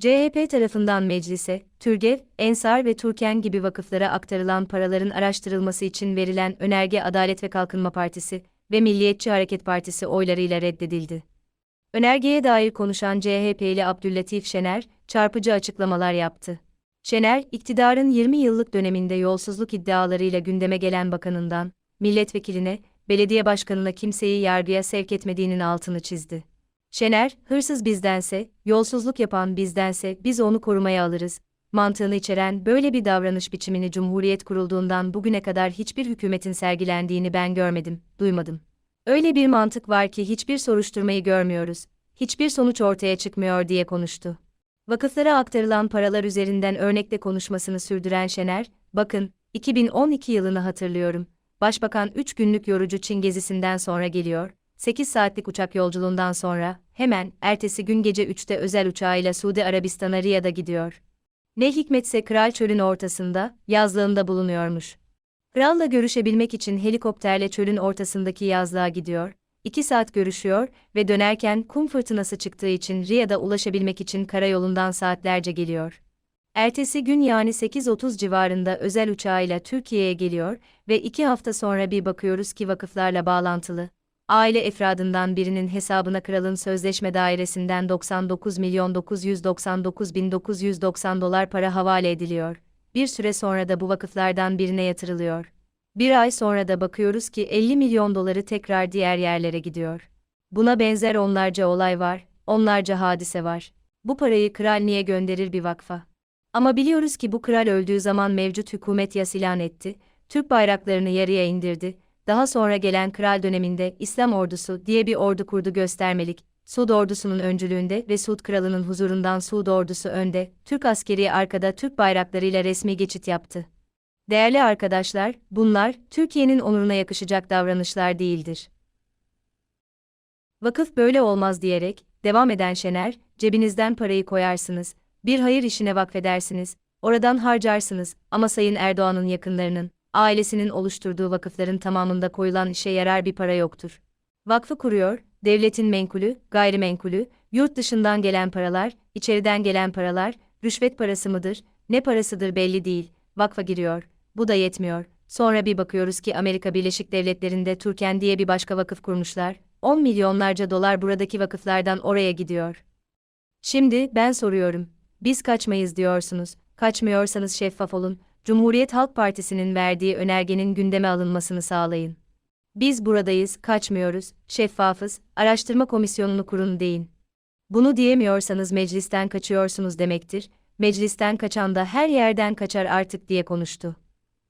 CHP tarafından meclise, Türgev, Ensar ve Turken gibi vakıflara aktarılan paraların araştırılması için verilen önerge Adalet ve Kalkınma Partisi ve Milliyetçi Hareket Partisi oylarıyla reddedildi. Önergeye dair konuşan CHP'li Abdüllatif Şener, çarpıcı açıklamalar yaptı. Şener, iktidarın 20 yıllık döneminde yolsuzluk iddialarıyla gündeme gelen bakanından, milletvekiline, belediye başkanına kimseyi yargıya sevk etmediğinin altını çizdi. Şener, hırsız bizdense, yolsuzluk yapan bizdense biz onu korumaya alırız. Mantığını içeren böyle bir davranış biçimini Cumhuriyet kurulduğundan bugüne kadar hiçbir hükümetin sergilendiğini ben görmedim, duymadım. Öyle bir mantık var ki hiçbir soruşturmayı görmüyoruz, hiçbir sonuç ortaya çıkmıyor diye konuştu. Vakıflara aktarılan paralar üzerinden örnekle konuşmasını sürdüren Şener, bakın, 2012 yılını hatırlıyorum. Başbakan 3 günlük yorucu Çin gezisinden sonra geliyor, 8 saatlik uçak yolculuğundan sonra, hemen, ertesi gün gece 3'te özel uçağıyla Suudi Arabistan'a Riyad'a gidiyor. Ne hikmetse kral çölün ortasında, yazlığında bulunuyormuş. Kralla görüşebilmek için helikopterle çölün ortasındaki yazlığa gidiyor, 2 saat görüşüyor ve dönerken kum fırtınası çıktığı için Riyad'a ulaşabilmek için karayolundan saatlerce geliyor. Ertesi gün yani 8.30 civarında özel uçağıyla Türkiye'ye geliyor ve iki hafta sonra bir bakıyoruz ki vakıflarla bağlantılı. Aile efradından birinin hesabına kralın sözleşme dairesinden 99 milyon 999 bin 990 dolar para havale ediliyor. Bir süre sonra da bu vakıflardan birine yatırılıyor. Bir ay sonra da bakıyoruz ki 50 milyon doları tekrar diğer yerlere gidiyor. Buna benzer onlarca olay var, onlarca hadise var. Bu parayı kral niye gönderir bir vakfa? Ama biliyoruz ki bu kral öldüğü zaman mevcut hükümet yas ilan etti, Türk bayraklarını yarıya indirdi, daha sonra gelen kral döneminde İslam ordusu diye bir ordu kurdu göstermelik, Suud ordusunun öncülüğünde ve Suud kralının huzurundan Suud ordusu önde, Türk askeri arkada Türk bayraklarıyla resmi geçit yaptı. Değerli arkadaşlar, bunlar Türkiye'nin onuruna yakışacak davranışlar değildir. Vakıf böyle olmaz diyerek, devam eden Şener, cebinizden parayı koyarsınız, bir hayır işine vakfedersiniz, oradan harcarsınız ama Sayın Erdoğan'ın yakınlarının, ailesinin oluşturduğu vakıfların tamamında koyulan işe yarar bir para yoktur. Vakfı kuruyor, devletin menkulü, gayrimenkulü, yurt dışından gelen paralar, içeriden gelen paralar, rüşvet parası mıdır, ne parasıdır belli değil, vakfa giriyor, bu da yetmiyor. Sonra bir bakıyoruz ki Amerika Birleşik Devletleri'nde Turken diye bir başka vakıf kurmuşlar, 10 milyonlarca dolar buradaki vakıflardan oraya gidiyor. Şimdi ben soruyorum, biz kaçmayız diyorsunuz, kaçmıyorsanız şeffaf olun, Cumhuriyet Halk Partisi'nin verdiği önergenin gündeme alınmasını sağlayın. Biz buradayız, kaçmıyoruz, şeffafız, araştırma komisyonunu kurun deyin. Bunu diyemiyorsanız meclisten kaçıyorsunuz demektir, meclisten kaçan da her yerden kaçar artık diye konuştu.